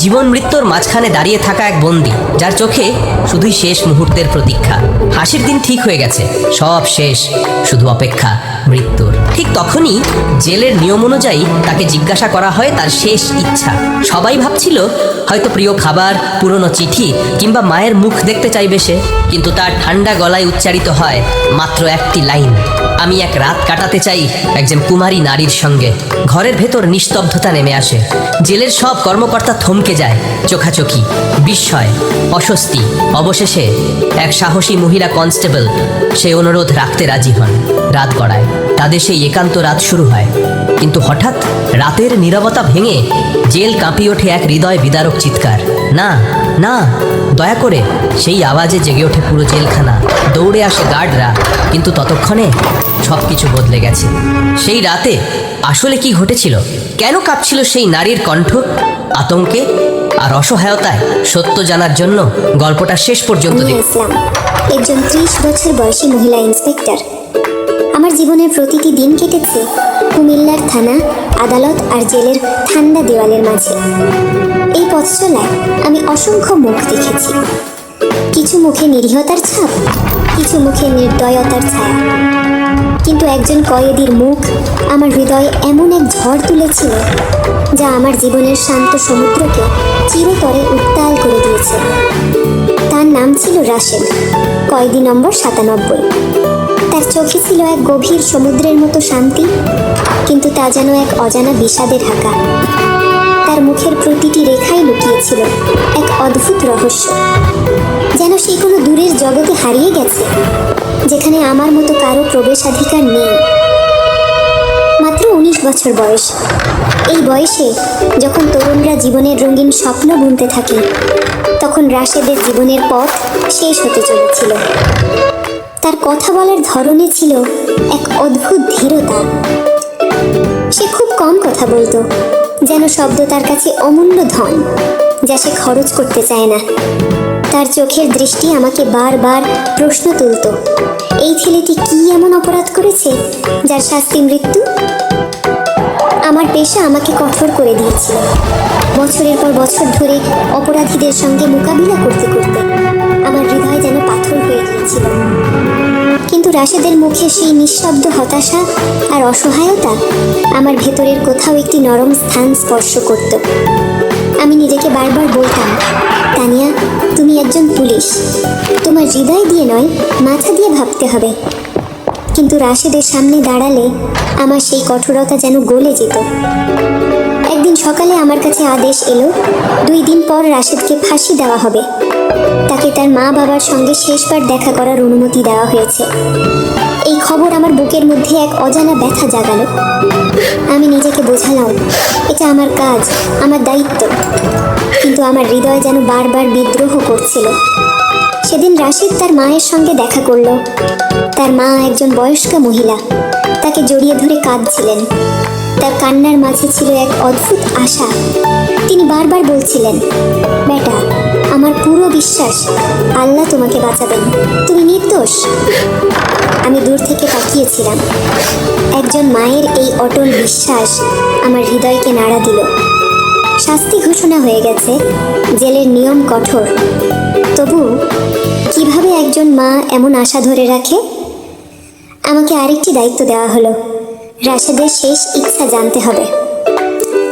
জীবন মৃত্যুর মাঝখানে দাঁড়িয়ে থাকা এক বন্দি, যার চোখে শুধুই শেষ মুহূর্তের প্রতীক্ষা। হাসির দিন ঠিক হয়ে গেছে, সব শেষ, শুধু অপেক্ষা, মৃত্যুর। ঠিক তখনই জেলের নিয়ম অনুযায়ী তাকে জিজ্ঞাসা করা হয় তার শেষ ইচ্ছা। সবাই ভাবছিল, হয়তো প্রিয় খাবার, পুরনো চিঠি, কিংবা মায়ের মুখ দেখতে চাইবে সে। কিন্তু তার ঠান্ডা গলায় উচ্চারিত হয়, মাত্র একটি লাইন, আমি এক রাত কাটাতে চাই একজন কুমারী নারীর সঙ্গে। ঘরের ভেতর নিস্তব্ধতা নেমে আসে। জেলের সব কর্মকর্তা থমকে যায় চোখাচোখি, বিস্ময়, অস্বস্তি, অবশেষে এক সাহসী মহিলা কনস্টেবল সেই অনুরোধ রাখতে রাজি হন। রাত গড়ায়, তাদের সেই একান্ত রাত শুরু হয়। কিন্তু হঠাৎ রাতের নীরবতা ভেঙে জেল কাঁপিয়ে ওঠে এক হৃদয় বিদারক চিৎকার। না না, দয়া করে, সেই আওয়াজে জেগে ওঠে পুরো জেলখানা। দৌড়ে আসে গার্ডরা, কিন্তু ততক্ষণে সব কিছু বদলে গেছে। সেই রাতে আসলে কি ঘটেছিল? কেন কাঁপছিল সেই নারীর কণ্ঠ? আতঙ্কে আর অসহায়তায় সত্য জানার জন্য গল্পটা শেষ পর্যন্ত আমি একজন ত্রিশ বছর বয়সী মহিলা ইন্সপেক্টর। আমার জীবনের প্রতিটি দিন কেটেছে কুমিল্লার থানা, আদালত আর জেলের ঠান্ডা দেওয়ালের মাঝে। এই পথ চলায় আমি অসংখ্য মুখ দেখেছি। কিছু মুখে নিরীহতার ছাপ, কিছু মুখে নির্দয়তার ছায়া। কিন্তু একজন কয়েদির মুখ আমার হৃদয়ে এমন এক ঝড় তুলেছিল, যা আমার জীবনের শান্ত সমুদ্রকে চিরতরে উত্তাল করে দিয়েছে। তার নাম ছিল রাশেদ, কয়েদি নম্বর সাতানব্বই। তার চোখে ছিল এক গভীর সমুদ্রের মতো শান্তি, কিন্তু তা যেন এক অজানা বিষাদে ঢাকা। তার মুখের প্রতিটি রেখায় লুকিয়েছিল এক অদ্ভুত রহস্য। যেন সে কোনো দূরের জগতে হারিয়ে গেছে, যেখানে আমার মতো কারও প্রবেশাধিকার নেই। মাত্র উনিশ বছর বয়স। এই বয়সে যখন তরুণরা জীবনের রঙিন স্বপ্ন বুনতে থাকে, তখন রাশেদের জীবনের পথ শেষ হতে চলেছিল। তার কথা বলার ধরনে ছিল এক অদ্ভুত ধীরতা। সে খুব কম কথা বলতো, যেন শব্দ তার কাছে অমূল্য ধন, যা সে খরচ করতে চায় না। তার চোখের দৃষ্টি আমাকে বারবার প্রশ্ন তুলত, এই ছেলেটি কি এমন অপরাধ করেছে, যার শাস্তি মৃত্যু? আমার পেশা আমাকে কঠোর করে দিয়েছিল। বছরের পর বছর ধরে অপরাধীদের সঙ্গে মোকাবিলা করতে করতে আমার হৃদয় যেন পাথর হয়ে গিয়েছিল। কিন্তু রাশেদের মুখে সেই নিঃশব্দ হতাশা আর অসহায়তা আমার ভেতরের কোথাও একটি নরম স্থান স্পর্শ করত। আমি নিজেকে বারবার বলতাম, তানিয়া, তুমি একজন পুলিশ। তোমার হৃদয় দিয়ে নয়, মাথা দিয়ে ভাবতে হবে। কিন্তু রাশেদের সামনে দাঁড়ালে আমার সেই কঠোরতা যেন গলে যেত। একদিন সকালে আমার কাছে আদেশ এলো, দুই দিন পর রাশেদকে ফাঁসি দেওয়া হবে। তাকে তার মা বাবার সঙ্গে শেষবার দেখা করার অনুমতি দেওয়া হয়েছে। এই খবর আমার বুকের মধ্যে এক অজানা ব্যথা জাগালো। আমি নিজেকে বোঝালাম, এটা আমার কাজ, আমার দায়িত্ব। কিন্তু আমার হৃদয় যেন বারবার বিদ্রোহ করছিল। সেদিন রাশিদ তার মায়ের সঙ্গে দেখা করল। তার মা একজন বয়স্কা মহিলা, তাকে জড়িয়ে ধরে কাঁদছিলেন। তার কান্নার মাঝে ছিল এক অদ্ভুত আশা। তিনি বারবার বলছিলেন, বেটা আমার পুরো বিশ্বাস, আল্লাহ তোমাকে বাঁচাবেন। তুমি নির্দোষ। আমি দূর থেকে তাকিয়েছিলাম। একজন মায়ের এই অটল বিশ্বাস আমার হৃদয়কে নাড়া দিল। শাস্তি ঘোষণা হয়ে গেছে, জেলের নিয়ম কঠোর। তবু কীভাবে একজন মা এমন আশা ধরে রাখে? আমাকে আরেকটি দায়িত্ব দেওয়া হলো। রাশেদের শেষ ইচ্ছা জানতে হবে।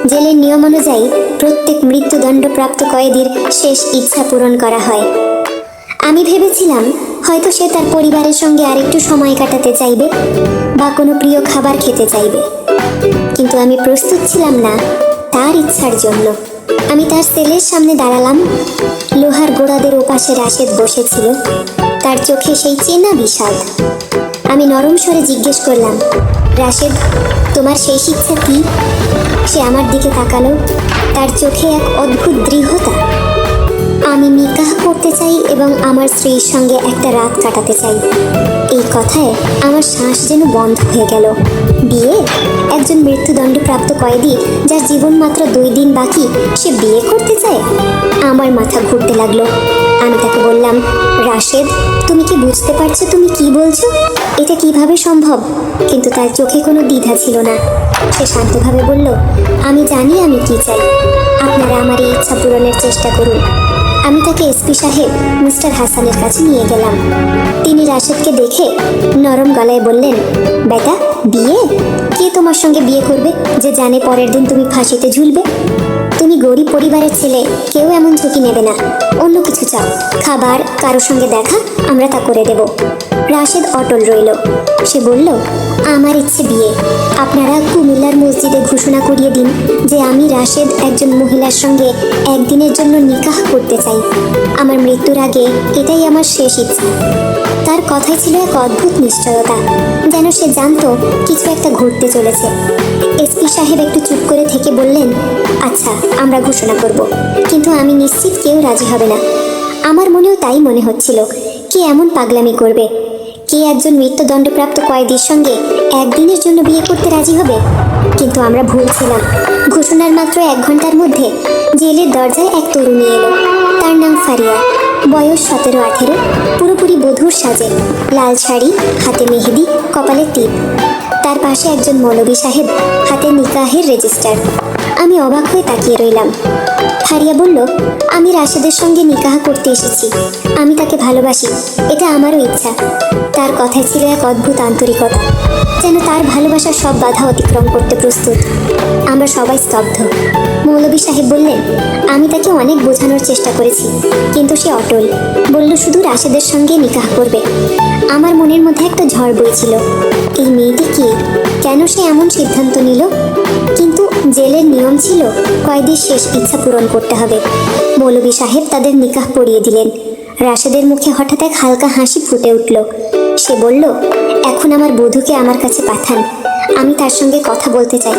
জেলের নিয়ম অনুযায়ী প্রত্যেক মৃত্যুদণ্ডপ্রাপ্ত কয়েদির শেষ ইচ্ছা পূরণ করা হয়। আমি ভেবেছিলাম, হয়তো সে তার পরিবারের সঙ্গে আরেকটু সময় কাটাতে চাইবে বা কোনো প্রিয় খাবার খেতে চাইবে। কিন্তু আমি প্রস্তুত ছিলাম না, তার ইচ্ছার জন্য। আমি তার সেলের সামনে দাঁড়ালাম, লোহার গোড়াদের ওপাশে রাশেদ বসেছিল, তার চোখে সেই চেনা বিষাদ। আমি নরম স্বরে জিজ্ঞেস করলাম, রাশেদ, তোমার সেই ইচ্ছা কি? সে আমার দিকে তাকালো, তার চোখে এক অদ্ভুত দৃঢ়তা। আমি নিকাহ করতে চাই এবং আমার স্ত্রীর সঙ্গে একটা রাত কাটাতে চাই। এই কথায় আমার শ্বাস যেন বন্ধ হয়ে গেল। বিয়ে? একজন মৃত্যুদণ্ডপ্রাপ্ত কয়েদি, যার জীবন মাত্র দুই দিন বাকি, সে বিয়ে করতে চায়? আমার মাথা ঘুরতে লাগল। আমি তাকে বললাম, রাশেদ, তুমি কি বুঝতে পারছ তুমি কি বলছো? এটা কীভাবে সম্ভব? কিন্তু তার চোখে কোনো দ্বিধা ছিল না। সে শান্তভাবে বলল, আমি জানি আমি কি চাই। আপনারা আমার এই ইচ্ছা পূরণের চেষ্টা করুন। আমি তাকে এসপি সাহেব, মিস্টার হাসানের কাছে নিয়ে গেলাম। তিনি রাশেদকে দেখে নরম গলায় বললেন, বেটা, বিয়ে? কে তোমার সঙ্গে বিয়ে করবে যে জানে পরের দিন তুমি ফাঁসিতে ঝুলবে? তুমি গরিব পরিবারের ছেলে, কেউ এমন ঝুঁকি নেবে না। অন্য কিছু চাও। খাবার, কারোর সঙ্গে দেখা, আমরা তা করে দেব। রাশেদ অটল রইল। সে বলল, আমার ইচ্ছে বিয়ে। আপনারা কুমিল্লার মসজিদে ঘোষণা করিয়ে দিন যে আমি রাশেদ একজন মহিলার সঙ্গে একদিনের জন্য নিকাহ করতে চাই। আমার মৃত্যুর আগে এটাই আমার শেষ ইচ্ছা। তার কথায় ছিল এক অদ্ভুত নিশ্চয়তা। যেন সে জানতো কিছু একটা ঘটতে চলেছে। এসপি সাহেব একটু চুপ করে থেকে বললেন আচ্ছা আমরা ঘোষণা করব। কিন্তু আমি নিশ্চিত কেউ রাজি হবে না। আমার মনেও তাই মনে হচ্ছিল। কে এমন পাগলামি করবে? কে একজন মৃত্যুদণ্ডপ্রাপ্ত কয়েদির সঙ্গে একদিনের জন্য বিয়ে করতে রাজি হবে? কিন্তু আমরা ভুল ছিলাম। ঘোষণার মাত্র এক ঘণ্টার মধ্যে জেলের দরজায় এক তরুণী এলো। তার নাম ফারিয়া। বয়স সতেরো আঠেরো, পুরোপুরি বধূর সাজে। লাল শাড়ি, হাতে মেহেদি, কপালে টিপ তার পাশে একজন মৌলবী সাহেব, হাতে নিকাহের রেজিস্টার। আমি অবাক হয়ে তাকিয়ে রইলাম। ফারিয়া বলল, আমি রাশেদের সঙ্গে নিকাহ করতে এসেছি। আমি তাকে ভালোবাসি। এটা আমারও ইচ্ছা। তার কথায় ছিল এক অদ্ভুত আন্তরিকতা। যেন তার ভালোবাসার সব বাধা অতিক্রম করতে প্রস্তুত। আমরা সবাই স্তব্ধ। মৌলবী সাহেব বললেন, আমি তাকে অনেক বোঝানোর চেষ্টা করেছি, কিন্তু সে অটল। বলল, শুধু রাশেদের সঙ্গে নিকাহ করবে। আমার মনের মধ্যে একটা ঝড় বইছিল। এই মেয়েটি কে? কেন সে এমন সিদ্ধান্ত নিল? জেলের নিয়ম ছিল, কয়েদির শেষ ইচ্ছা পূরণ করতে হবে। মৌলবী সাহেব তাদের নিকাহ পড়িয়ে দিলেন। রাশেদের মুখে হঠাৎ এক হালকা হাসি ফুটে উঠল। সে বলল, এখন আমার বধূকে আমার কাছে পাঠান। আমি তার সঙ্গে কথা বলতে চাই।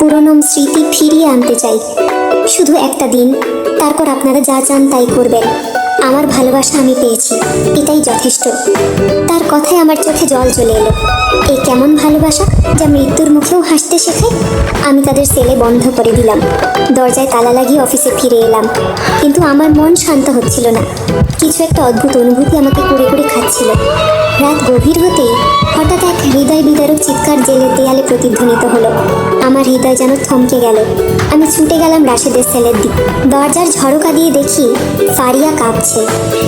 পুরনো স্মৃতি ফিরিয়ে আনতে চাই। শুধু একটা দিন। তারপর আপনারা যা চান তাই করবেন। আমার ভালোবাসা আমি পেয়েছি, এটাই যথেষ্ট। তার কথায় আমার চোখে জল চলে এলো। এই কেমন ভালোবাসা যা মৃত্যুর মুখেও হাসতে শেখে? আমি তাদের সেলে বন্ধ করে দিলাম। দরজায় তালা লাগিয়ে অফিসে ফিরে এলাম। কিন্তু আমার মন শান্ত হচ্ছিল না। কিছু একটা অদ্ভুত অনুভূতি আমাকে কুড়ে কুড়ে খাচ্ছিল। রাত গভীর হতেই হঠাৎ এক হৃদয় বিদারক চিৎকার জেলের দেয়ালে প্রতিধ্বনিত হলো। আমার হৃদয় যেন থমকে গেল। আমি ছুটে গেলাম রাশেদের সেলের দিক। দরজার ঝরকা দিয়ে দেখি ফারিয়া কাঁপছে।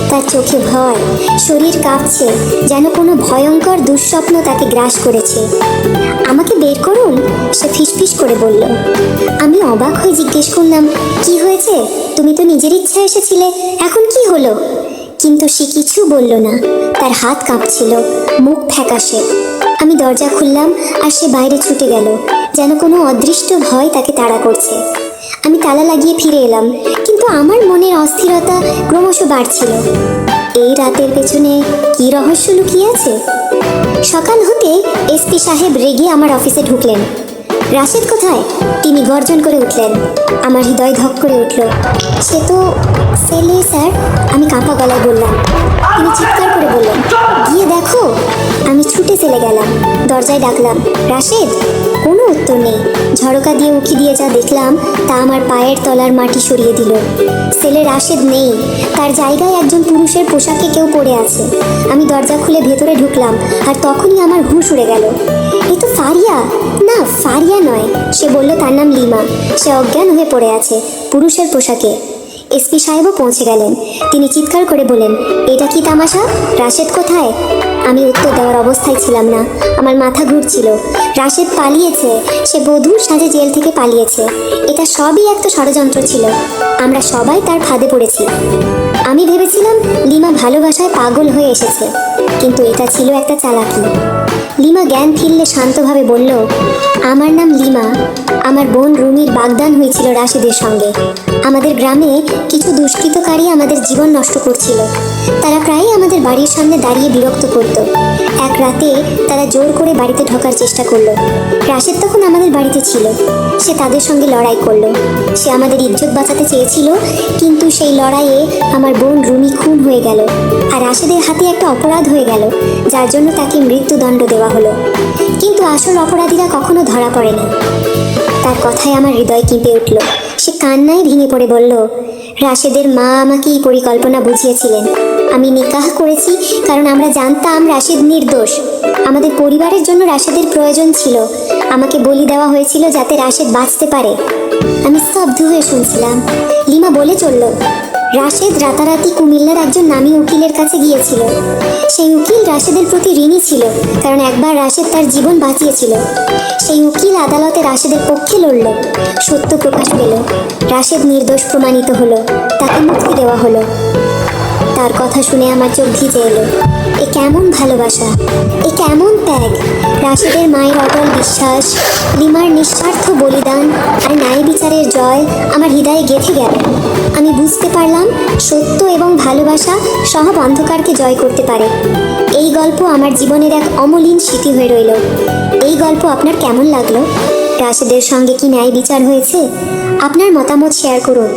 তার চোখে ভয়, শরীর কাঁপছে, যেন কোনো ভয়ঙ্কর দুঃস্বপ্ন তাকে গ্রাস করেছে। আমাকে বের করুন, সে ফিসফিস করে বলল। আমি অবাক হয়ে জিজ্ঞেস করলাম, কি হয়েছে? তুমি তো নিজের ইচ্ছা এসেছিলে, এখন কি হলো? কিন্তু সে কিছু বলল না। তার হাত কাঁপছিল, মুখ ফ্যাকাশে। আমি দরজা খুললাম আর সে বাইরে ছুটে গেল, যেন কোনো অদৃষ্ট ভয় তাকে তাড়া করছে। আমি তালা লাগিয়ে ফিরে এলাম, কিন্তু আমার মনের অস্থিরতা ক্রমশ বাড়ছিল। এই রাতের পেছনে কি রহস্য লুকিয়ে আছে? সকাল হতে এসপি সাহেব রেগে আমার অফিসে ঢুকলেন। রাশেদ কোথায়? তিনি গর্জন করে উঠলেন। আমার হৃদয় ধক করে উঠল। সে তো সেলে স্যার। আমি কাঁপা গলায় বললাম। তিনি চিৎকার করে বললেন, গিয়ে দেখো। আমি ছুটে চলে গেলাম। দরজায় ডাকলাম, রাশেদ, কোনো উত্তর নেই। ঝরকা দিয়ে উকি দিয়ে যা দেখলাম, তা আমার পায়ের তলার মাটি সরিয়ে দিল। সেলে রাশেদ নেই। তার জায়গায় একজন পুরুষের পোশাকে কেউ পড়ে আছে। আমি দরজা খুলে ভেতরে ঢুকলাম, আর তখনই আমার হুঁশ উড়ে গেল। এ তো ফারিয়া। না, ফারিয়া নয়। সে বলল তার নাম লিমা। সে অজ্ঞান হয়ে পড়ে আছে পুরুষের পোশাকে। এসপি সাহেবও পৌঁছে গেলেন। তিনি চিৎকার করে বলেন এটা কি তামাশা? রাশেদ কোথায়? আমি উত্তর দেওয়ার অবস্থায় ছিলাম না। আমার মাথা ঘুরছিল। রাশেদ পালিয়েছে। সে বধূর সাজে জেল থেকে পালিয়েছে। এটা সবই একটা ষড়যন্ত্র ছিল। আমরা সবাই তার ফাঁদে পড়েছি। আমি ভেবেছিলাম লিমা ভালোবাসায় পাগল হয়ে এসেছে, কিন্তু এটা ছিল একটা চালাকি। লিমা জ্ঞান ফিরলে শান্তভাবে বলল, আমার নাম লিমা। আমার বোন রুমির বাগদান হয়েছিল রাশেদের সঙ্গে। আমাদের গ্রামে কিছু দুষ্কৃতকারী আমাদের জীবন নষ্ট করছিল। তারা প্রায়ই আমাদের বাড়ির সামনে দাঁড়িয়ে বিরক্ত করত। এক রাতে তারা জোর করে বাড়িতে ঢোকার চেষ্টা করল। রাশেদ তখন আমাদের বাড়িতে ছিল। সে তাদের সঙ্গে লড়াই করল। সে আমাদের ইজ্জত বাঁচাতে চেয়েছিল, কিন্তু সেই লড়াইয়ে আমার বোন রুমি খুন হয়ে গেল আর রাশেদের হাতে একটা অপরাধ হয়ে গেল, যার জন্য তাকে মৃত্যুদণ্ড দেওয়া হলো। কিন্তু আসল অপরাধীরা কখনো ধরা পড়ে না। তার কথায় আমার হৃদয় কেঁপে উঠল। সে কান্নায় ভেঙে পড়ে বলল, রাশেদের মা আমাকে এই পরিকল্পনা বুঝিয়েছিলেন। আমি নিকাহ করেছি কারণ আমরা জানতাম রাশেদ নির্দোষ। আমাদের পরিবারের জন্য রাশেদের প্রয়োজন ছিল। আমাকে বলি দেওয়া হয়েছিল যাতে রাশেদ বাঁচতে পারে। আমি স্তব্ধ হয়ে শুনছিলাম। লিমা বলে চলল রাশেদ রাতারাতি কুমিল্লার একজন নামী উকিলের কাছে গিয়েছিল। সেই উকিল রাশেদের প্রতি ঋণী ছিল, কারণ একবার রাশেদ তার জীবন বাঁচিয়েছিল। সেই উকিল আদালতে রাশেদের পক্ষে লড়ল, সত্য প্রকাশ পেল। রাশেদ নির্দোষ প্রমাণিত হলো, তাকে মুক্তি দেওয়া হলো। তার কথা শুনে আমার চোখ ভিজে এলো। এ কেমন ভালোবাসা? এ কেমন ত্যাগ? রাশেদের মায়ের অটল বিশ্বাস লিমার নিঃস্বার্থ বলিদান, আর ন্যায় বিচারের জয় আমার হৃদয়ে গেঁথে গেল। আমি বুঝতে পারলাম সত্য এবং ভালোবাসা সব অন্ধকারকে জয় করতে পারে। এই গল্প আমার জীবনের এক অমলিন স্মৃতি হয়ে রইল। এই গল্প আপনার কেমন লাগল? রাশেদের সঙ্গে কি ন্যায় বিচার হয়েছে? আপনার মতামত শেয়ার করুন।